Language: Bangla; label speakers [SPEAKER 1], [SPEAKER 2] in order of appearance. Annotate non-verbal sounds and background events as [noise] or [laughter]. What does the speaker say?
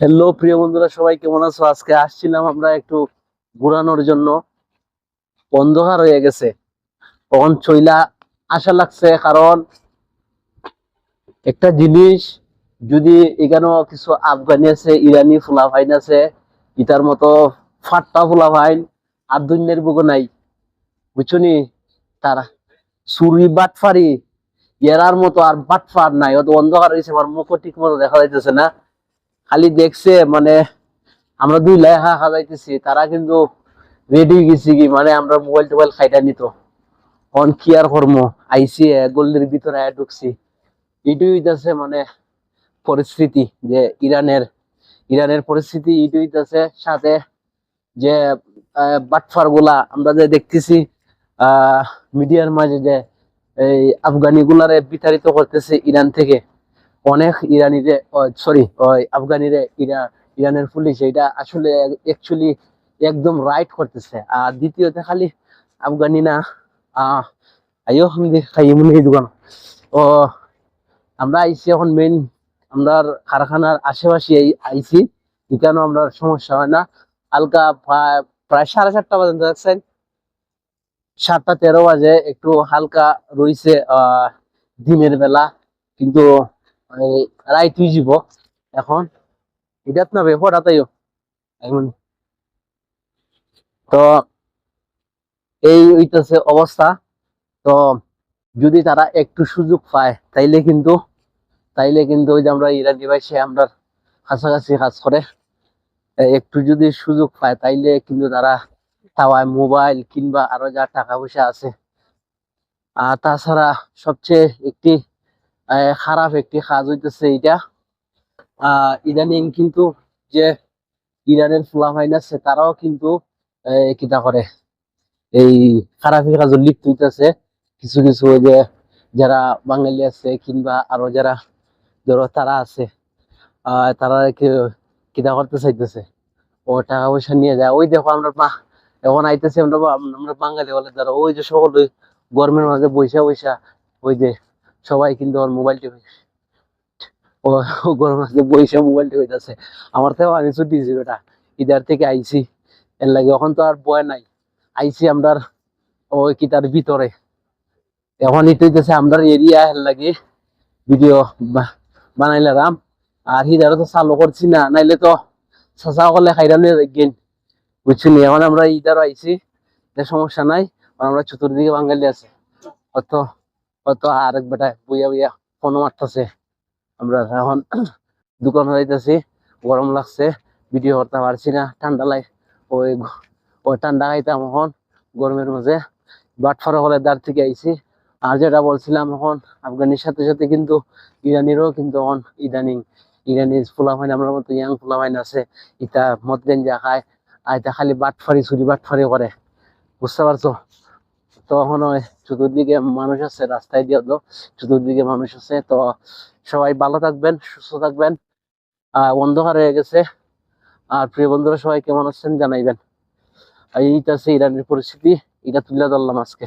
[SPEAKER 1] হ্যালো প্রিয় বন্ধুরা, সবাই কেমন আছো? আজকে আসছিলাম আমরা একটু ঘোরানোর জন্য। অন্ধকার হয়ে গেছে। তখন চইলা আশা লাগছে, কারণ একটা জিনিস যদি এখানেও কিছু আফগানি আছে, ইরানি ফুলাভাইন আছে ইটার মতো ফাট্টা ফুলাভাইন আর দুনিয়ার বুকো নাই। বুঝছনি তারা সুরি বাটফারি, এরার মতো আর বাটফার নাই। অত অন্ধকার হয়েছে আমার মুখও ঠিক মতো দেখা যাইতেছে না। খালি দেখছে মানে আমরা দুই লাই হা হাজাইতেছি তারা কিন্তু রেডি গেছি কি মানে আমরা মোবাইল টোবাইল খাইটা নিত। অন কি আর কর্ম আইসি গোল্ডের ভিতরে ঢুকছি। এটাই হইতাছে মানে পরিস্থিতি, যে ইরানের ইরানের পরিস্থিতি, এটাই হইতাছে সাথে যে বাটফারগুলা আমরা যে দেখতেছি, আহ, মিডিয়ার মাঝে যে এই আফগানি গুলারে বিতাড়িত করতেছে ইরান থেকে। অনেক ইরানিরে সরি আফগানিরে, ইরা, ইরানের পুলিশ এটা আসলে অ্যাকচুয়ালি একদম রাইট করতেছে। আর দ্বিতীয়তে খালি আফগানি না আইও হামদি, খাই মনে দোকান। ও, আমরা আইছি এখন মেইন আমরা কারখানার আশেপাশে আই- আইছি, এখানেও আমরা সমস্যা হয় না। হালকা প্রায় সাড়ে চারটা পর্যন্ত দেখছেন। সাতটা তেরো বাজে, একটু হালকা রইছে দিনের বেলা। কিন্তু যাব। এখন না তাইও এখন তো এই অবস্থা। তো যদি তারা একটু সুযোগ পায়, তাইলে কিন্তু তাইলে কিন্তু ওই যে আমরা ইরান ডিভাইসে আমরা কাছাকাছি কাজ করে। একটু যদি সুযোগ পায়, তাইলে কিন্তু তারা তাওয়ায় মোবাইল কিংবা আরও যা টাকা পয়সা আছে। আর তাছাড়া সবচেয়ে একটি খারাপ একটি কাজ হইতেছে এটা ইদানিং কিন্তু যে ইরানের ফুলাফাইন আছে তারাও কিন্তু কিতা করে, এই খারাপ কাজ লিপ্ত হইতেছে। কিছু কিছু যে যারা বাঙালি আছে কিংবা আরও যারা ধরো তারা আছে তারা কিতা করতে চাইতেছে? ও, টাকা পয়সা নিয়ে যায়। ওই দেখো আমরা মা, এখন আইতেছে আমরা আমরা বাঙালি বলে ধরো, ওই যে সকল গরমের মাঝে বৈশা বৈশা ওই যে সবাই কিন্তু ওর মোবাইল ও গরমের মাঝে বৈশা মোবাইল টিপে আমার তো আমি ছুটি দিছি বেটা। ইদার থেকে আইছি। এর লাগে এখন তো আর বয় নাই। আইছি আমরা ওই কিতার ভিতরে। এখন এটা হইতেছে আমরা এরিয়া এর লাগে ভিডিও বানাইলাম। আর হিদারও তো চালু করছি না, নাইলে তো চাচা করলে খাইরাম নিয়ে বুঝছি নি? এখন আমরা ইদারও আইছি। সমস্যা নাই। আমরা চতুর্দিকে বাঙালি আছে। অত অত আরেক বেটা বইয়া বইয়া ফোন মারতেছে। আমরা এখন [clears throat] দোকান যাইতেছি গরম লাগছে, ভিডিও করতে পারছি না, ঠান্ডা লাই, ওই ওই ঠান্ডা খাইতাম এখন গরমের মাঝে। বাট ফারা হলে দাঁড় থেকে আইছি। আর যেটা বলছিলাম এখন, আফগানির সাথে সাথে কিন্তু ইরানিরও কিন্তু এখন ইদানিং ইরানি ফুলাফাইন আমরা মতো ইয়াং ফুলাফাইন আছে, ইটা মদ গেঞ্জা খায় এটা খালি বাটফারি চুরি বাটফারি করে। বুঝতে পারছ? তো এখন ওই চতুর্দিকে মানুষ আছে, রাস্তায় দিয়ে চতুর্দিকে মানুষ আছে। তো সবাই ভালো থাকবেন, সুস্থ থাকবেন। অন্ধকার হয়ে গেছে। আর প্রিয় বন্ধুরা, সবাই কেমন আছেন জানাইবেন। এইটা আছে ইরানের পরিস্থিতি, এটা তুলে ধরলাম আজকে।